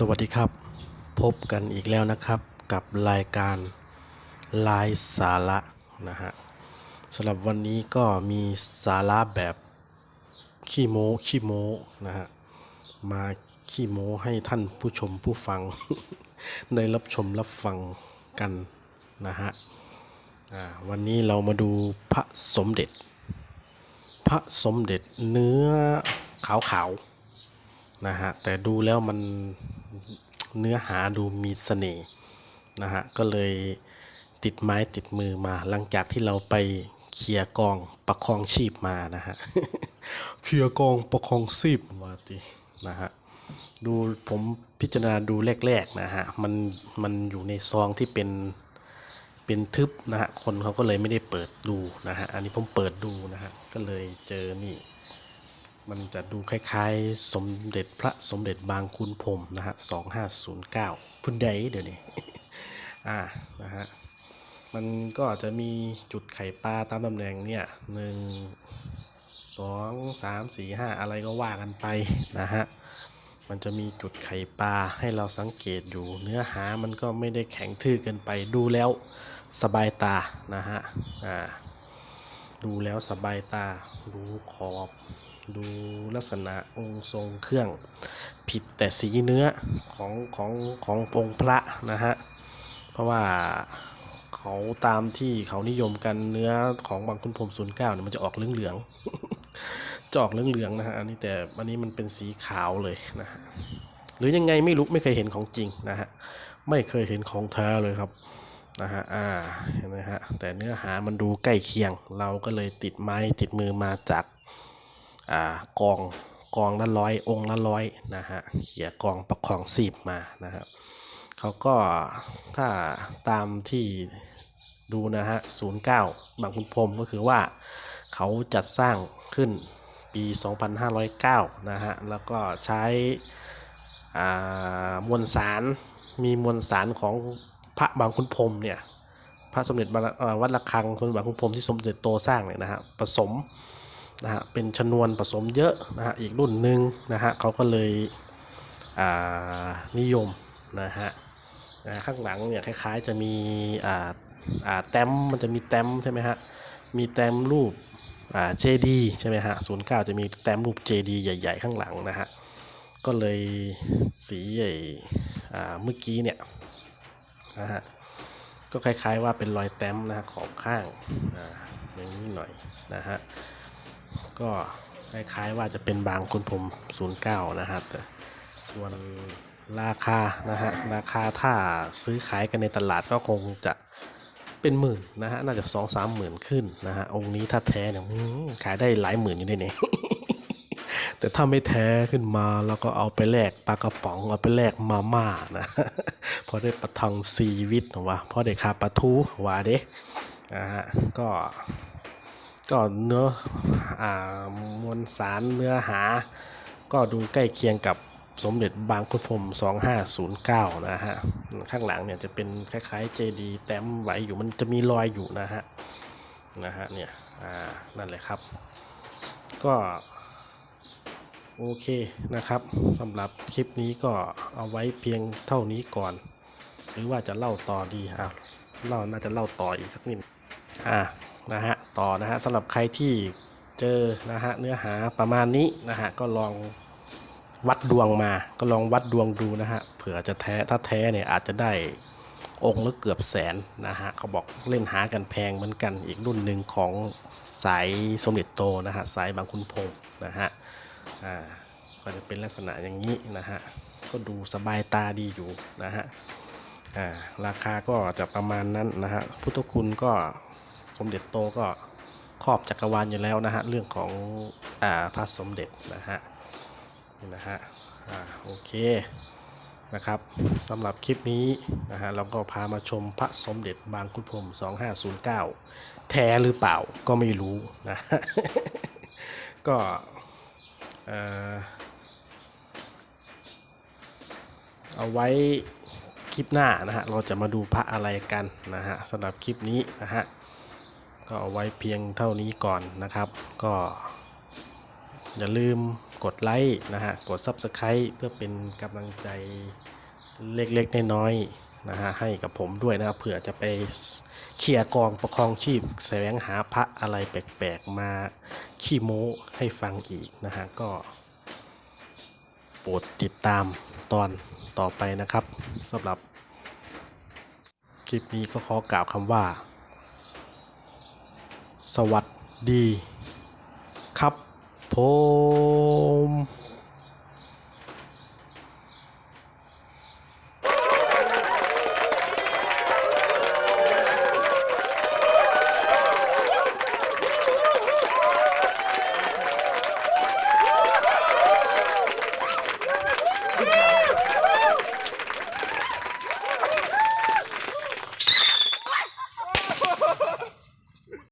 สวัสดีครับ พบกันอีกแล้วนะครับกับรายการลายสาระนะฮะสำหรับวันนี้ก็มีสาระแบบขี้โม้ขี้โม้นะฮะมาขี้โม้ให้ท่านผู้ชมผู้ฟัง ได้รับชมรับฟังกันนะฮะวันนี้เรามาดูพระสมเด็จ พระสมเด็จเนื้อขาวๆนะฮะแต่ดูแล้วมัน เนื้อหาดูมีเสน่ห์นะฮะก็เลยติดไม้ติดมือมา หลังจากที่เราไปเคลียร์กองประคองชีพมานะฮะเคลียร์กองประคองชีพมาตินะฮะดูผมพิจารณาดูแรกๆนะฮะมันมันอยู่ในซองที่เป็นเป็นทึบนะฮะคนเขาก็เลยไม่ได้เปิดดูนะฮะอันนี้ผมเปิดดูนะฮะก็เลยเจอนี่ มันจะดูคล้ายๆ สมเด็จพระสมเด็จบางคุณพรมนะฮะสองห้าศูนย์เก้าพุ่นใดเดี๋ยวนี้ อ่า นะฮะ มันก็จะมีจุดไข่ปลาตามตำแหน่งเนี่ยหนึ่งสองสามสี่ห้าอะไรก็ว่ากันไปนะฮะ มันจะมีจุดไข่ปลาให้เราสังเกตอยู่ เนื้อหามันก็ไม่ได้แข็งทื่อเกินไป ดูแล้วสบายตา นะฮะ อ่า ดูแล้วสบายตา ดูขอบ ดูลักษณะองค์ทรงเครื่อง ผิดแต่สีเนื้อของของขององค์พระนะฮะ เพราะว่าเขาตามที่เขานิยมกันเนื้อของบางคุณพรมศูนย์เก้าเนี่ยมันจะออกเหลืองๆจะออกเหลืองๆนะฮะอันนี้แต่อันนี้มันเป็นสีขาวเลยนะฮะหรือยังไงไม่รู้ไม่เคยเห็นของจริงนะฮะไม่เคยเห็นของแท้เลยครับนะฮะ อ่า เห็นไหมฮะ แต่เนื้อหามันดูใกล้เคียง เราก็เลยติดไม้ติดมือมาจาก อกองกองละร้อยองละร้อยนะฮะเขียกองประคองสีบมานะครับเขาก็ถ้าตามที่ดูนะฮะศูนย์เก้าบางคุณพรมก็คือว่าเขาจัดสร้างขึ้นปี 2509 นะฮะ แล้วก็ใช้มวลสาร มีมวลสารของพระบางคุณพรมเนี่ย พระสมเด็จวัดระฆังสมเด็จบางคุณพรมที่สมเด็จโตสร้างเนี่ยนะฮะ ผสม นะฮะเป็นชนวนผสมเยอะนะฮะอีกรุ่นหนึ่งนะฮะเขาก็เลยนิยมนะฮะนะข้างหลังเนี่ยคล้ายๆจะมีอ่าอ่าแต้มมันจะมีแต้มใช่ไหมฮะมีแต้มรูปอ่าเจดีใช่ไหมฮะศูนย์เก้าจะมีแต้มรูปเจดีใหญ่ ๆ ข้างหลังนะฮะก็เลยสีใหญ่อ่าเมื่อกี้เนี่ยนะฮะก็คล้ายๆว่าเป็นรอยแต้มนะฮะขอบข้างอ่าอย่างนี้หน่อยนะฮะ ก็คล้ายๆว่าจะเป็นบางคุณผม 09 นะฮะแต่ส่วนราคานะฮะราคาถ้าซื้อขายกันในตลาดก็คงจะเป็นหมื่นนะฮะน่าจะสองสามหมื่นขึ้นนะฮะองค์นี้ถ้าแท้เนี่ยขายได้หลายหมื่นอยู่ด้วยเนี่ยแต่ถ้าไม่แท้ขึ้นมาแล้วก็เอาไปแลกปลากระป๋องเอาไปแลกมาม่านะพอได้ประทังซีวิตหรอวะพอได้คาปลาทูวาเด้นะฮะก็ ก็เนื้ออ่ามวลสารเนื้อหา ก็ดูใกล้เคียงกับสมเด็จบางคุณพรหม2509 นะฮะ ข้างหลังเนี่ยจะเป็นคล้ายๆเจดีแต้มไหวอยู่มันจะมีรอยอยู่นะฮะ นะฮะเนี่ย อ่า นั่นแหละครับ ก็ โอเคนะครับสำหรับคลิปนี้ก็เอาไว้เพียงเท่านี้ก่อน หรือว่าจะเล่าต่อดีอะเล่าน่าจะเล่าต่ออีกสักนิด อ่า นะฮะ ต่อนะฮะสำหรับใครที่เจอนะฮะเนื้อหาประมาณนี้นะฮะก็ลองวัดดวงมา ก็ลองวัดดวงดูนะฮะเผื่อจะแท้ถ้าแท้เนี่ยอาจจะได้องค์ละเกือบแสนนะฮะเขาบอกเล่นหากันแพงเหมือนกันอีกรุ่นหนึ่งของสายสมเด็จโตนะฮะสายบางคุณพงษ์นะฮะอ่าก็จะเป็นลักษณะอย่างนี้นะฮะก็ดูสบายตาดีอยู่นะฮะอ่าราคาก็จะประมาณนั้นนะฮะพุทธคุณก็ สมเด็จโตก็ครอบจักรวาลอยู่แล้วนะฮะเรื่องของอ่าพระสมเด็จนะฮะนี่นะฮะอ่าโอเคนะครับสำหรับคลิปนี้นะฮะเราก็พามาชมพระสมเด็จบางคุณพรหม2509 แท้หรือเปล่าก็ไม่รู้นะก็เอาไว้คลิปหน้านะฮะเราจะมาดูพระอะไรกันนะฮะสำหรับคลิปนี้นะฮะ ก็เอาไว้เพียงเท่านี้ก่อนนะครับ ก็อย่าลืมกดไลค์นะฮะ กด Subscribe เพื่อเป็นกำลังใจเล็กๆน้อยๆนะฮะให้กับผมด้วยนะครับเผื่อจะไปเคลียร์กองประคองชีพแสวงหาพระอะไรแปลกๆมาขี้โม้ให้ฟังอีกนะฮะ ก็โปรดติดตามตอนต่อไปนะครับสำหรับคลิปนี้ก็ขอกล่าวคำว่า สวัสดีครับผม